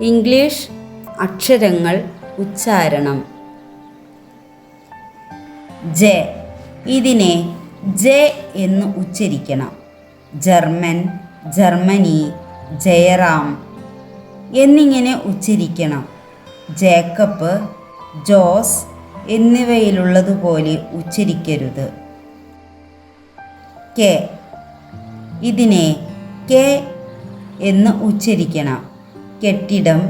English അക്ഷരങ്ങൾ ഉച്ചാരണം. J. ഇതിനെ ജെ എന്ന് ഉച്ചരിക്കണം. ജർമ്മൻ ജർമ്മനി ജയറാം എന്നിങ്ങനെ ഉച്ചരിക്കണം. ജേക്കബ് ജോസ് എന്നിവയിലുള്ളതുപോലെ ഉച്ചരിക്കരുത്. കെ. ഇതിനെ കെ എന്ന് ഉച്ചരിക്കണം. കെട്ടിടം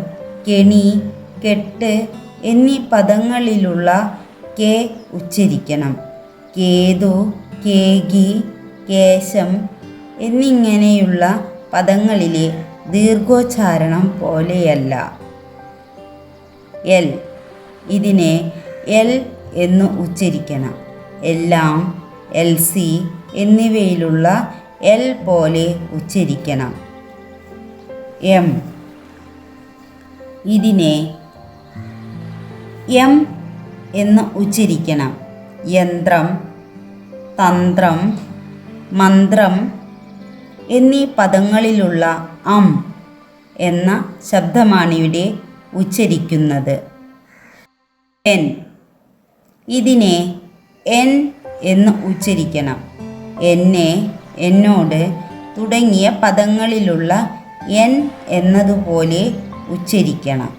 കെണി കെട്ട് എന്നീ പദങ്ങളിലുള്ള കെ ഉച്ചരിക്കണം. കേതു കേകി കേശം എന്നിങ്ങനെയുള്ള പദങ്ങളിലെ ദീർഘോച്ചാരണം പോലെയല്ല. എൽ. ഇതിനെ എൽ എന്ന് ഉച്ചരിക്കണം. എല്ലാം എൽ സി എന്നിവയിലുള്ള എൽ പോലെ ഉച്ചരിക്കണം. എം. ഇതിനെ എം എന്ന് ഉച്ചരിക്കണം. യന്ത്രം തന്ത്രം മന്ത്രം എന്നീ പദങ്ങളിലുള്ള അം എന്ന ശബ്ദമാണിവിടെ ഉച്ചരിക്കുന്നത്. എൻ. ഇതിനെ എൻ എന്ന് ഉച്ചരിക്കണം. എന്നെ എന്നോട് തുടങ്ങിയ പദങ്ങളിലുള്ള എൻ എന്നതുപോലെ ഉച്ചരിക്കണം.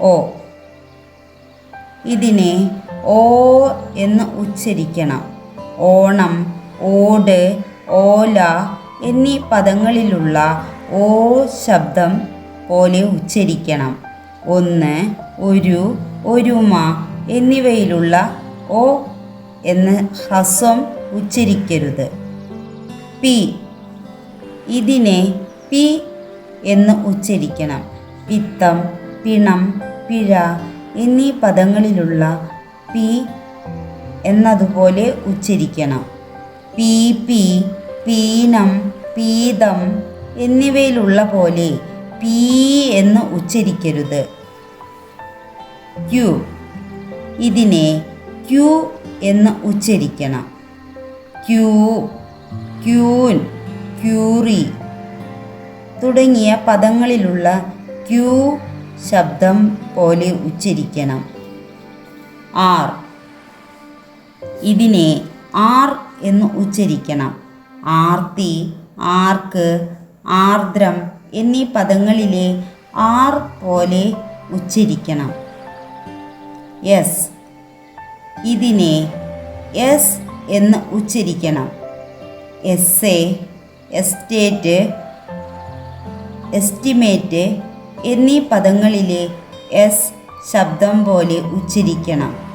ഓ ഇതിനെ ഓ എന്ന് ഉച്ചരിക്കണം. ഓണം ഓട് ഓല എന്നീ പദങ്ങളിലുള്ള ഓ ശബ്ദം പോലെ ഉച്ചരിക്കണം. ഒന്ന് ഒരു ഒരുമ എന്നിവയിലുള്ള ഓ എന്ന് ഹ്രസ്വം ഉച്ചരിക്കരുത്. പി ഇതിനെ പി എന്ന് ഉച്ചരിക്കണം. പിത്തം പിണം പിഴ എന്നീ പദങ്ങളിലുള്ള പി എന്നതുപോലെ ഉച്ചരിക്കണം. പി പി പീനം പീതം എന്നിവയിലുള്ള പോലെ പീ എന്ന് ഉച്ചരിക്കരുത്. ക്യു. ഇതിനെ ക്യു എന്ന് ഉച്ചരിക്കണം. ക്യൂ ക്യൂൻ ക്യൂറി തുടങ്ങിയ പദങ്ങളിലുള്ള ക്യൂ ശബ്ദം പോലെ ഉച്ചരിക്കണം. ആർ. ഇതിനെ ആർ എന്ന് ഉച്ചരിക്കണം. ആർത്തി ആർക്ക് ആർദ്രം എന്നീ പദങ്ങളിലെ ആർ പോലെ ഉച്ചരിക്കണം. എസ്. ഇതിനെ എസ് എന്ന് ഉച്ചരിക്കണം. എസ് എ എസ്റ്റേറ്റ് എസ്റ്റിമേറ്റ് എന്നീ പദങ്ങളിലെ എസ് ശബ്ദം പോലെ ഉച്ചരിക്കണം.